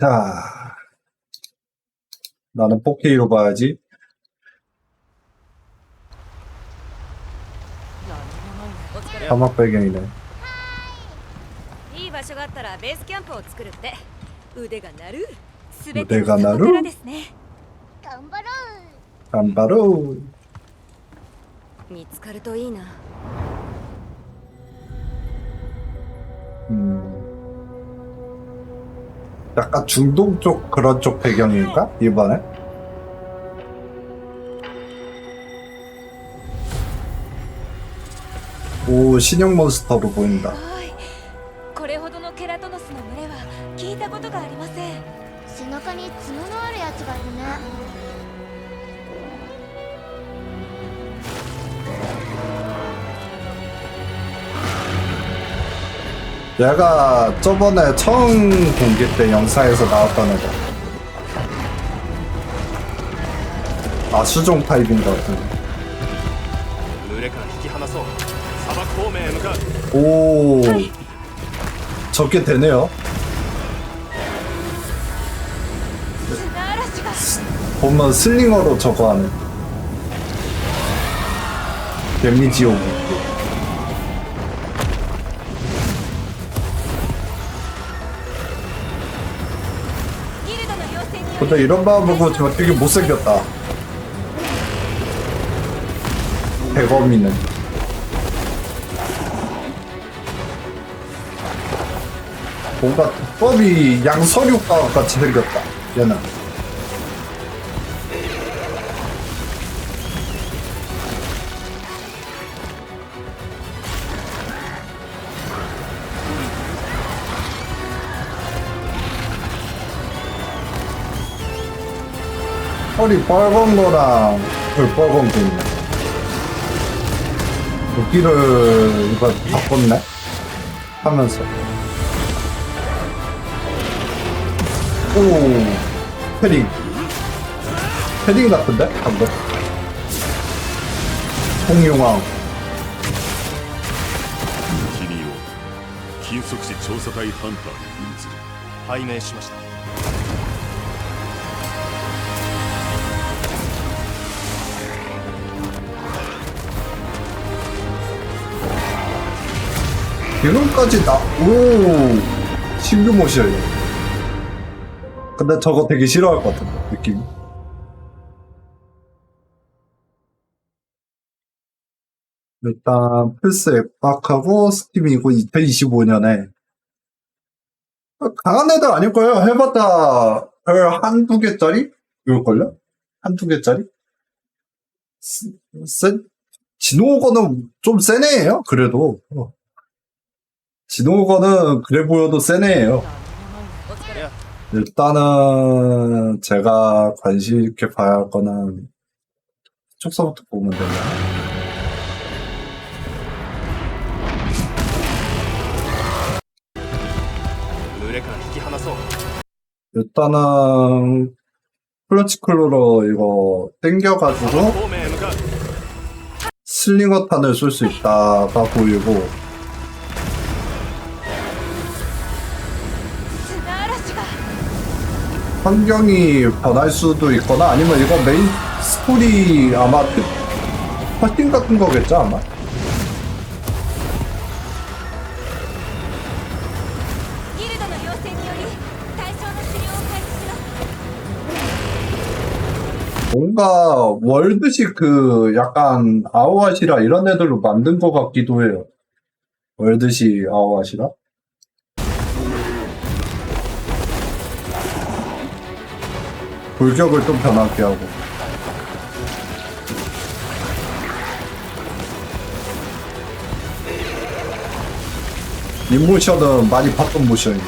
자, 나는 4K로 봐야지. お疲れ 사막 배경이네. いい場所があったらベースキャンプを作るって腕が鳴るすべて腕が鳴るのサボテラですね頑張ろう 간바로. 見つかるといいな 음. 약간 중동 쪽 그런 쪽 배경일까? 이번에? 오, 신형 몬스터로 보인다. はいこれほどのケラトノスの群れは聞いたことがありません背中に角のあるやつがいるね 얘가 저번에 처음 공개 때 영상에서 나왔던 애다. 아, 수종 타입인 것 같은데. 오, 적게 되네요. 네. 보면 슬링어로 저거 하는. 데미지 오브. 근데 이런 거 보고 제가 되게 못생겼다. 대검이는. 뭔가 법이 양서류가 같이 생겼다. 얘는. 허리 빨간 거랑 그 빨간 게 있네. 도끼를 이거 바꿨네? 하면서. 오, 패딩. 패딩 같은데? 방금. 홍용왕. 君を金属視調査隊ハンターに移る拝命しました 기름까지 나, 오, 신규 모셔요. 근데 저거 되게 싫어할 것 같은데, 느낌. 일단, 플스 앱박하고 스팀이고 2025년에. 강한 애들 아닐 거예요. 해봤다, 별 한두 개짜리? 이럴걸요? 한두 개짜리? 스- 센, 진호 거는 좀 센 애예요, 그래도. 어. 진호거는 그래 보여도 세네예요. 일단은 제가 관심 있게 봐야 할 거는 축서부터 보면 되나? 일단은 플러치클로로 이거 땡겨가지고 슬링어탄을 쏠 수 있다가 보이고 환경이 변할 수도 있거나 아니면 이거 메인 스토리 아마 퍼팅 같은 거겠죠 아마? 뭔가 월드식 그 약간 아오아시라 이런 애들로 만든 것 같기도 해요. 월드시 아오아시라? 골격을 좀 변하게 하고. 이 모션은 많이 봤던 모션이에요.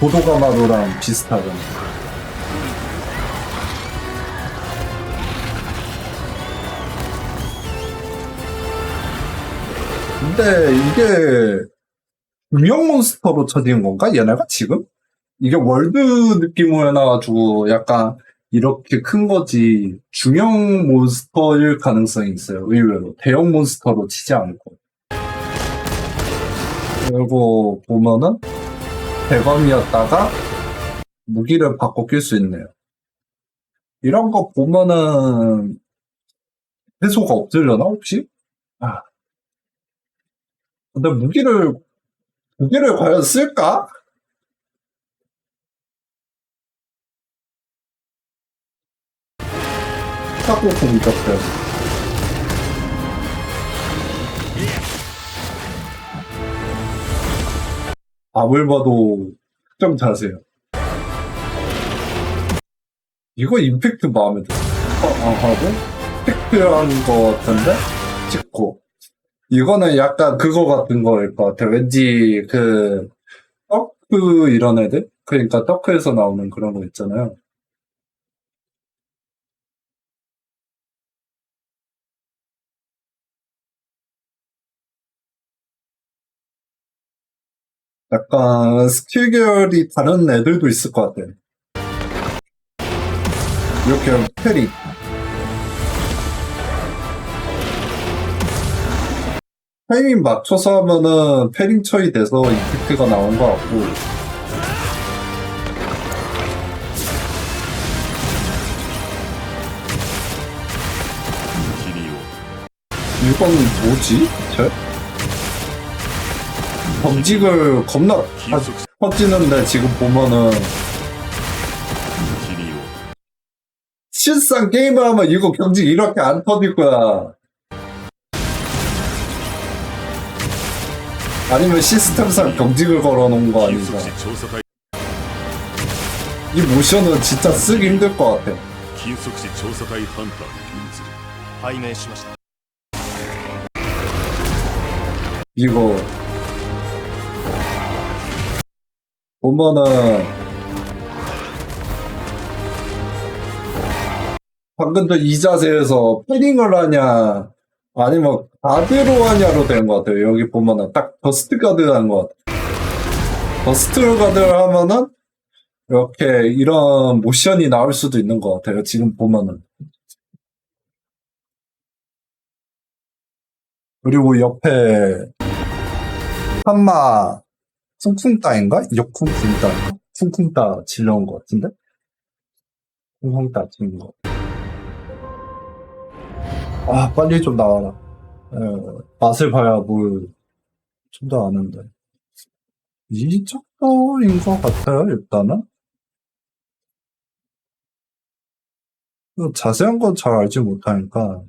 도도가마루랑 비슷하잖아. 근데 이게 유형 몬스터로 쳐지는 건가? 얘네가 지금? 이게 월드 느낌으로 해놔가지고 약간 이렇게 큰 거지 중형 몬스터일 가능성이 있어요. 의외로 대형 몬스터로 치지 않고. 그리고 보면은 대검이었다가 무기를 바꿔 낄 수 있네요. 이런 거 보면은 해소가 없으려나 혹시? 아. 근데 무기를 무기를 과연 쓸까? 사고 공격해. 아무리 봐도 좀 자세요. 이거 임팩트 마음에 들어. 어, 어, 하고, 임팩트한 거 같은데? 찍고. 이거는 약간 그거 같은 거일 것 같아. 왠지 그, 떡크 이런 애들? 그러니까 떡크에서 나오는 그런 거 있잖아요. 약간 스킬 계열이 다른 애들도 있을 것 같아. 이렇게 패리. 타이밍 맞춰서 하면은 패링 처리 돼서 이펙트가 나온 것 같고. 이건 뭐지? 쟤? 경직을 겁나 아, 확 찌는데 지금 보면은 실상 게임을 하면 이거 경직 이렇게 안 터질 거야. 아니면 시스템상 경직을 걸어놓은 거 아닌가. 이 모션은 진짜 쓰기 힘들 것 같아. 이거 보면은 방금 전이 자세에서 패링을 하냐 아니면 가드로 하냐로 된 것 같아요. 여기 보면은 딱 버스트 가드 하는 것 같아요. 버스트 가드를 하면은 이렇게 이런 모션이 나올 수도 있는 것 같아요. 지금 보면은 그리고 옆에 한마 쿵쿵따인가? 역쿵쿵따인가? 쿵쿵따 질러온 것 같은데? 쿵쿵따 질린 거. 아, 빨리 좀 나와라. 에, 맛을 봐야 뭘, 좀 더 아는데. 이 정도인 것 같아요, 일단은. 그 자세한 건 잘 알지 못하니까.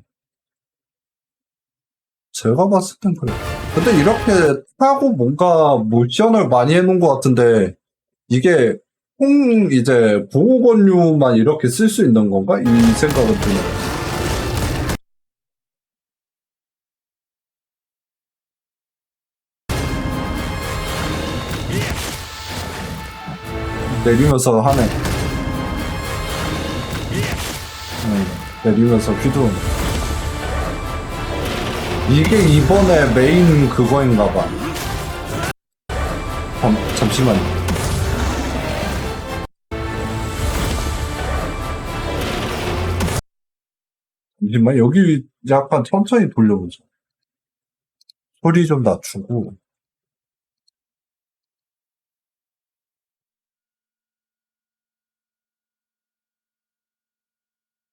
제가 봤을 땐 그래. 근데 이렇게 하고 뭔가 모션을 많이 해놓은 것 같은데, 이게 콩 이제 보호 권유만 이렇게 쓸 수 있는 건가? 이 생각은 드네요. 내리면서 하네. 응, 내리면서 휘두르네. 이게 이번에 메인 그거인가 봐. 잠, 잠시만요. 잠시만, 여기 약간 천천히 돌려보자. 소리 좀 낮추고.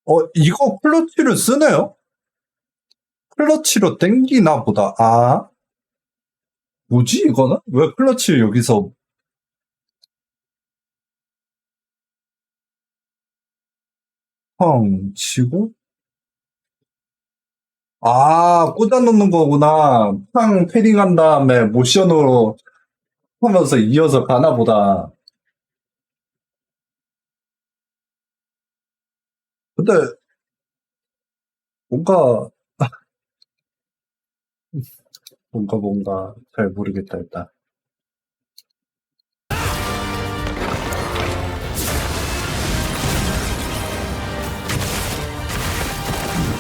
어, 이거 클러치를 쓰네요? 클러치로 땡기나 보다. 아. 뭐지, 이거는? 왜 클러치를 여기서. 펑, 치고? 아, 꽂아 놓는 거구나. 팡, 패링한 다음에 모션으로 하면서 이어서 가나 보다. 근데, 뭔가, 뭔가 뭔가 잘 모르겠다 일단.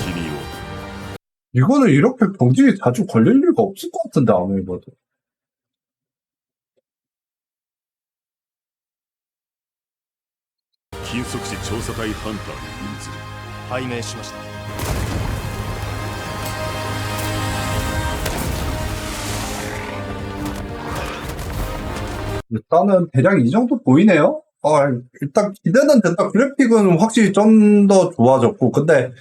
길이요 이거는 이렇게 경직이 자주 걸릴 리가 없을 것 같은데 아무리 봐도. 기속시 조사다이 헌터 인즈 拝命しました 일단은 대략 이 정도 보이네요. 어, 일단 기대는 된다. 그래픽은 확실히 좀 더 좋아졌고, 근데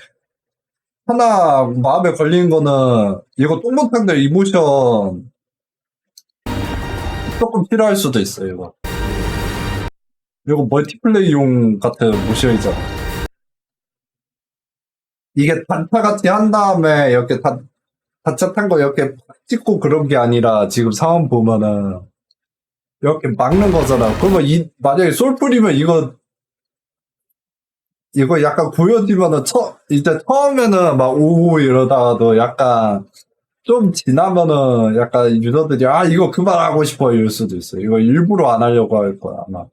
하나 마음에 걸리는 거는 이거 똥못탕들 이모션 조금 필요할 수도 있어요. 이거. 이거 멀티플레이용 같은 모션이잖아. 이게 단타 같이 한 다음에 이렇게 다 단차 탄거 이렇게 찍고 그런 게 아니라 지금 상황 보면은 이렇게 막는 거잖아. 그러면 이 만약에 솔플이면 이거 이거 약간 보여지면은 처 이제 처음에는 막 오호 이러다가도 약간 좀 지나면은 약간 유저들이 아 이거 그만하고 싶어 이럴 수도 있어요. 이거 일부러 안 하려고 할 거야 아마.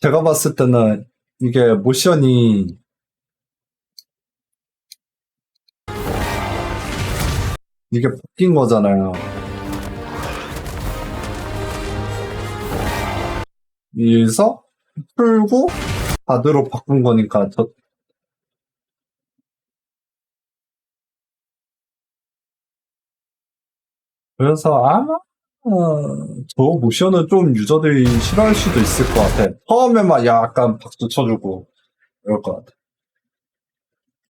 제가 봤을 때는 이게 모션이 이게 바뀐 거잖아요. 그래서 풀고 바드로 바꾼 거니까 저 그래서 아마 어, 저 모션은 좀 유저들이 싫어할 수도 있을 것 같아. 처음에만 약간 박수 쳐주고 이럴 것 같아.